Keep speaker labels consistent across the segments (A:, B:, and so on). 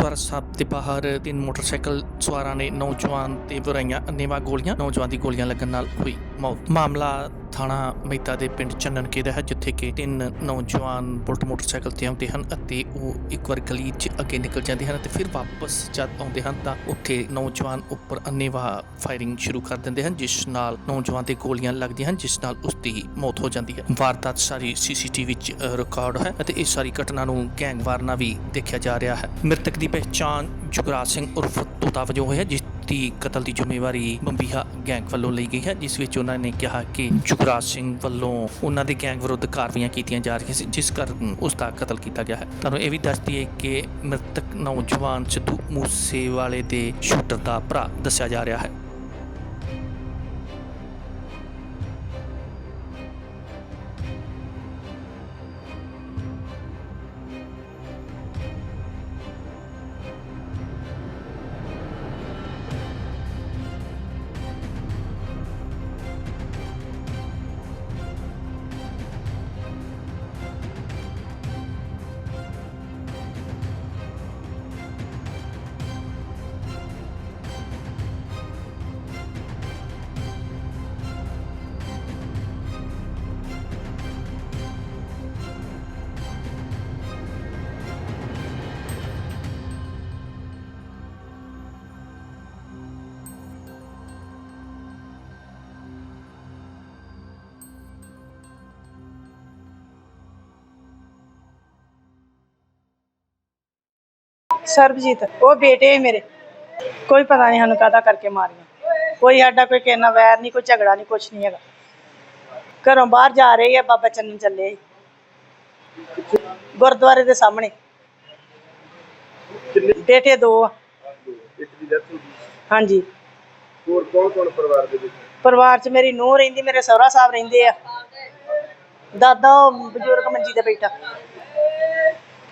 A: ਗੁਰਦੁਆਰਾ ਸਾਹਿਬ ਦੇ ਬਾਹਰ ਤਿੰਨ ਮੋਟਰਸਾਈਕਲ ਸਵਾਰਾਂ ਨੇ ਨੌਜਵਾਨ ਤੇ ਵਰਾਈਆਂ ਅੰਨੇਵਾਹ ਗੋਲੀਆਂ, ਨੌਜਵਾਨ ਦੀ ਗੋਲੀਆਂ ਲੱਗਣ ਨਾਲ ਹੋਈ। ਮੌਤ ਮਾਮਲਾ ਥਾਣਾ ਮਹਿਤਾ ਦੇ ਪਿੰਡ ਚੰਨਨਕੇ ਦਾ ਹੈ ਜਿੱਥੇ ਕਿ ਤਿੰਨ ਨੌਜਵਾਨ ਬੁਲਟ ਮੋਟਰਸਾਈਕਲ ਤੇ ਆਉਂਦੇ ਹਨ ਅਤੇ ਉਹ ਇੱਕ ਵਾਰ ਗਲੀ 'ਚ ਅੱਗੇ ਨਿਕਲ ਜਾਂਦੇ ਹਨ ਤੇ ਫਿਰ ਵਾਪਸ ਜਦ ਆਉਂਦੇ ਹਨ ਤਾਂ ਉੱਥੇ ਨੌਜਵਾਨ ਉੱਪਰ ਅੰਨੇਵਾਹ ਫਾਇਰਿੰਗ ਸ਼ੁਰੂ ਕਰ ਦਿੰਦੇ ਹਨ ਜਿਸ ਨਾਲ ਨੌਜਵਾਨ ਤੇ ਗੋਲੀਆਂ ਲੱਗਦੀਆਂ ਹਨ ਜਿਸ ਨਾਲ ਉਸ ਦੀ ਮੌਤ ਹੋ ਜਾਂਦੀ ਹੈ। ਵਾਰਦਾਤ ਸਾਰੀ ਸੀਸੀਟੀਵੀ ਵਿੱਚ ਅ, ਰਿਕਾਰਡ ਹੈ ਅਤੇ ਇਹ ਸਾਰੀ ਘਟਨਾ ਨੂੰ ਗੈਂਗਵਾਰ ਨਾਲ ਵੀ ਦੇਖਿਆ ਜਾ ਰਿਹਾ ਹੈ। ਮ੍ਰਿਤਕ ਦੀ ਪਹਿਚਾਣ ਜੁਗਰਾਜ ਸਿੰਘ ਉਰਫ ਤੋਤਾ ਵਜੋਂ ਹੋਈ ਹੈ ਜਿਸ ਦੀ ਕਤਲ ਦੀ ਜ਼ਿੰਮੇਵਾਰੀ ਬੰਬੀਹਾ ਗੈਂਗ ਵੱਲੋਂ ਲਈ ਗਈ ਹੈ, ਜਿਸ ਵਿੱਚ ਉਹਨਾਂ ਨੇ ਕਿਹਾ ਕਿ ਜੁਗਰਾਜ ਸਿੰਘ ਵੱਲੋਂ ਉਹਨਾਂ ਦੇ ਗੈਂਗ ਵਿਰੁੱਧ ਕਾਰਵਾਈਆਂ ਕੀਤੀਆਂ ਜਾ ਰਹੀਆਂ ਸੀ, ਜਿਸ ਕਾਰਨ ਉਸ ਦਾ ਕਤਲ ਕੀਤਾ ਗਿਆ ਹੈ। ਤੁਹਾਨੂੰ ਇਹ ਵੀ ਦੱਸ ਦਈਏ ਕਿ ਮ੍ਰਿਤਕ ਨੌਜਵਾਨ ਸਿੱਧੂ ਮੂਸੇਵਾਲੇ ਦੇ ਸ਼ੂਟਰ ਦਾ ਭਰਾ ਦੱਸਿਆ ਜਾ ਰਿਹਾ ਹੈ।
B: ਸਰਬਜੀਤ ਉਹ ਬੇਟੇ ਮੇਰੇ। ਕੋਈ ਪਤਾ ਨਹੀਂ ਸਾਨੂੰ ਕਾਹਦਾ ਕਰਕੇ ਮਾਰੀਆਂ। ਕੋਈ ਸਾਡਾ ਕੋਈ ਕਿਸੇ ਨਾਲ ਵੈਰ ਨਹੀਂ ਕੋਈ ਝਗੜਾ ਨਹੀਂ ਕੁਛ ਨਹੀਂ ਹੈਗਾ। ਘਰੋਂ ਬਾਹਰ ਜਾ ਰਹੇ ਆ ਬਾਬਾ ਚੰਨਨ ਚੱਲੇ ਗੁਰਦੁਆਰੇ ਦੇ ਸਾਹਮਣੇ। ਬੇਟੇ ਦੋ ਆ। ਹਾਂਜੀ।
C: ਹੋਰ ਕੌਣ ਕੌਣ ਪਰਿਵਾਰ ਦੇ ਵਿੱਚ?
B: ਪਰਿਵਾਰ 'ਚ ਮੇਰੀ ਨੂੰਹ ਰਹਿੰਦੀ ਮੇਰੇ ਸਹੁਰਾ ਸਾਹਿਬ ਰਹਿੰਦੇ ਆ। ਦਾਦਾ ਉਹ ਬਜ਼ੁਰਗ ਮੰਜੀ ਤੇ ਬੈਠਾ।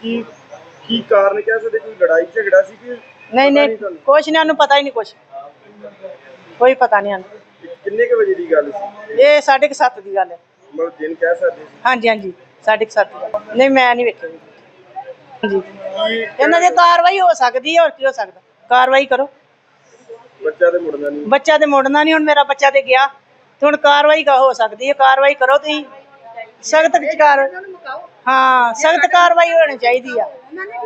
C: ਕੀ ਕੀ ਕਾਰਨ ਕਹਿ ਸਕਦੇ ਕੋਈ ਲੜਾਈ ਝਗੜਾ ਸੀ ਕਿ
B: ਨਹੀਂ ਨਹੀਂ? ਕੁਛ ਨਹੀਂ ਸਾਨੂੰ ਪਤਾ ਹੀ ਨਹੀਂ ਕੁਛ। ਕੋਈ ਪਤਾ ਨਹੀਂ
C: ਇਹ ਕਿੰਨੇ ਕੁ ਵਜੇ ਦੀ ਗੱਲ ਸੀ?
B: ਇਹ ਸਾਢੇ ਕੁ ਸੱਤ ਦੀ ਗੱਲ ਹੈ।
C: ਮਤਲਬ ਦਿਨ ਕਹਿ ਸਕਦੇ ਸੀ।
B: ਹਾਂਜੀ ਹਾਂਜੀ ਸਾਢੇ ਕੁ ਸੱਤ ਦੀ ਗੱਲ। ਨਹੀਂ ਮੈਂ ਨਹੀਂ ਵੇਖਿਆ ਹਾਂਜੀ।
C: ਕੀ
B: ਇਹਨਾਂ ਦੀ ਕਾਰਵਾਈ ਹੋ ਸਕਦੀ ਹੈ ਹੋਰ ਕੀ ਹੋ ਸਕਦਾ? ਕਾਰਵਾਈ ਕਰੋ।
C: ਬੱਚਾ ਤੇ ਮੁੜਨਾ ਨਹੀਂ।
B: ਬੱਚਾ ਤੇ ਮੁੜਨਾ ਨਹੀਂ ਹੁਣ ਮੇਰਾ ਬੱਚਾ ਤੇ ਗਿਆ। ਤੇ ਹੁਣ ਕਾਰਵਾਈ ਕਾ ਹੋ ਸਕਦੀ ਹੈ ਕਾਰਵਾਈ ਕਰੋ ਤੁਸੀਂ। ਸਖਤ ਵਿਚਕਾਰ ਹਾਂ ਸਖਤ ਕਾਰਵਾਈ ਹੋਣੀ ਚਾਹੀਦੀ ਆ।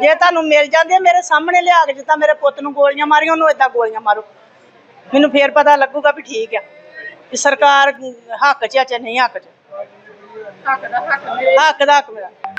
B: ਜੇ ਤੁਹਾਨੂੰ ਮਿਲ ਜਾਂਦੀ ਮੇਰੇ ਸਾਹਮਣੇ ਲਿਆ ਕੇ ਜਿੱਦਾਂ ਮੇਰੇ ਪੁੱਤ ਨੂੰ ਗੋਲੀਆਂ ਮਾਰੀਆਂ ਉਹਨੂੰ ਏਦਾਂ ਗੋਲੀਆਂ ਮਾਰੋ। ਮੈਨੂੰ ਫੇਰ ਪਤਾ ਲੱਗੂਗਾ ਵੀ ਠੀਕ ਆ ਕਿ ਸਰਕਾਰ ਹੱਕ 'ਚ ਆ ਚਾਹੇ ਨਹੀਂ ਹੱਕ 'ਚ। ਹੱਕ ਦਾ ਹੱਕ ਹੱਕ ਦਾ ਹੱਕ ਮੇਰਾ